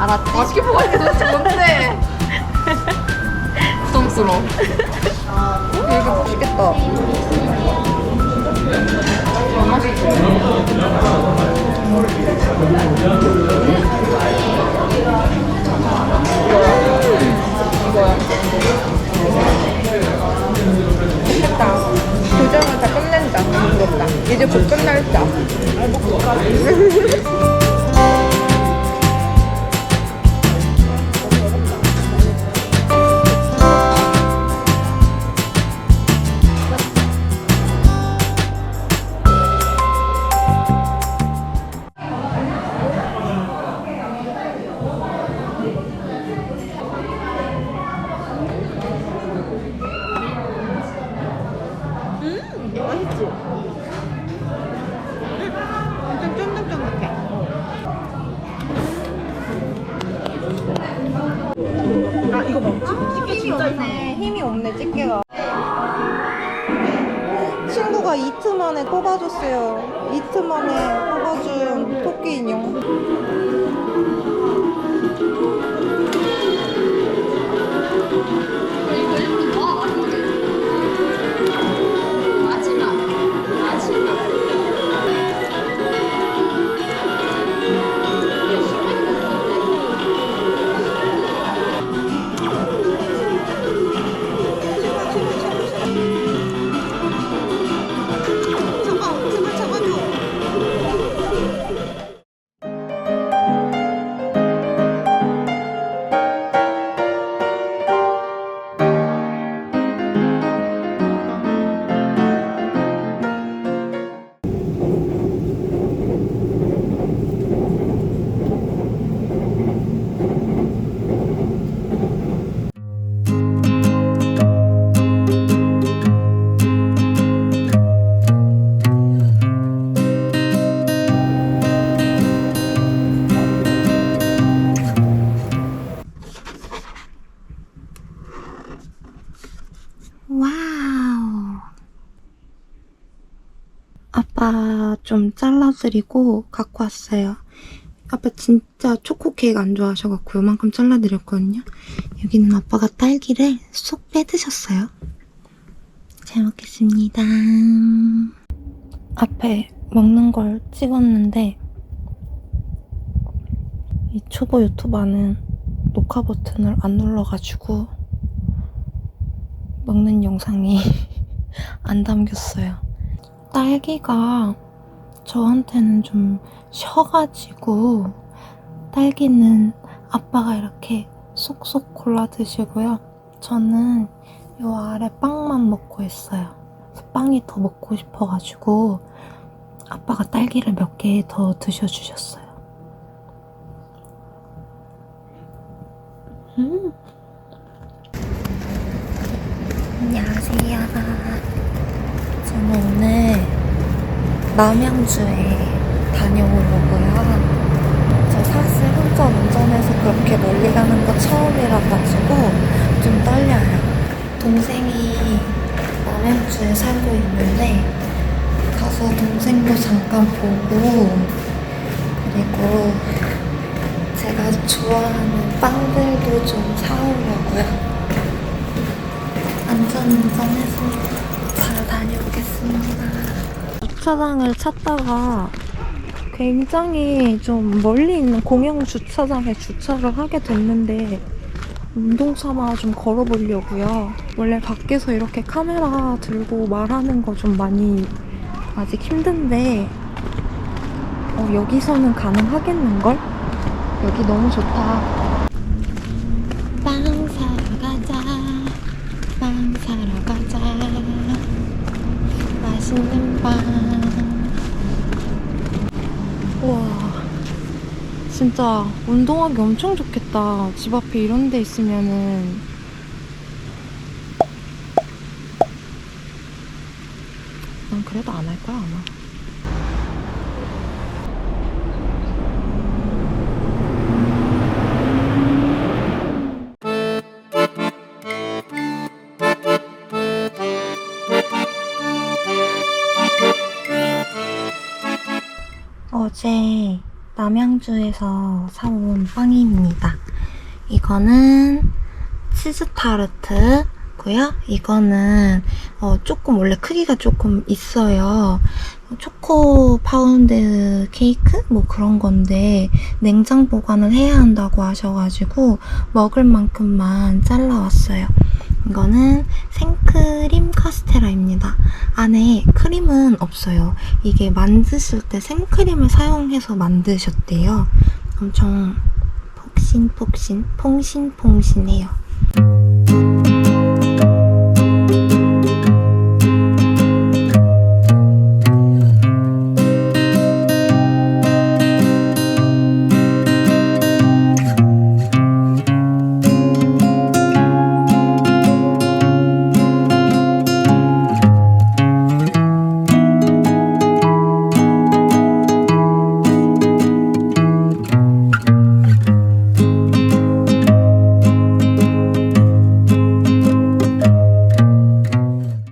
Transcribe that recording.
알았지? 맛있게 먹으니까 도대체 뭔데? 부담스러워. 이거 맛있겠다. 됐다. 만에 뽑아줬어요. 이트 만에 뽑아준 토끼 인형. 와우. 아빠 좀 잘라드리고 갖고 왔어요. 아빠 진짜 초코 케이크 안 좋아하셔갖고 요만큼 잘라드렸거든요. 여기는 아빠가 딸기를 쏙 빼드셨어요. 잘 먹겠습니다. 앞에 먹는 걸 찍었는데 이 초보 유튜버는 녹화 버튼을 안 눌러가지고 먹는 영상이 안 담겼어요. 딸기가 저한테는 좀 셔가지고 딸기는 아빠가 이렇게 쏙쏙 골라 드시고요. 저는 요 아래 빵만 먹고 있어요. 빵이 더 먹고 싶어가지고 아빠가 딸기를 몇 개 더 드셔주셨어요. 음. 안녕하세요. 저는 오늘 남양주에 다녀오려고요. 저 사실 혼자 운전해서 그렇게 멀리 가는 거 처음이라 가지고 좀 떨려요. 동생이 남양주에 살고 있는데 가서 동생도 잠깐 보고 그리고 제가 좋아하는 빵들도 좀 사오려고요. 안전운전해서 잘 다녀오겠습니다. 주차장을 찾다가 굉장히 좀 멀리 있는 공영 주차장에 주차를 하게 됐는데 운동 삼아 좀 걸어보려고요. 원래 밖에서 이렇게 카메라 들고 말하는 거 좀 많이 아직 힘든데 어, 여기서는 가능하겠는걸? 여기 너무 좋다. 빵 사러 가자. 빵 사러 가자. 맛있는 빵. 우와. 진짜 운동하기 엄청 좋겠다. 집 앞에 이런 데 있으면은. 난 그래도 안 할 거야, 아마. 어제 남양주에서 사온 빵입니다. 이거는 치즈 타르트고요. 이거는 어, 조금 원래 크기가 조금 있어요. 초코 파운드 케이크 뭐 그런 건데 냉장 보관을 해야 한다고 하셔가지고 먹을 만큼만 잘라왔어요. 이거는 생크림 카스테라입니다. 안에 크림은 없어요. 이게 만드실 때 생크림을 사용해서 만드셨대요. 엄청 폭신폭신, 퐁신퐁신해요.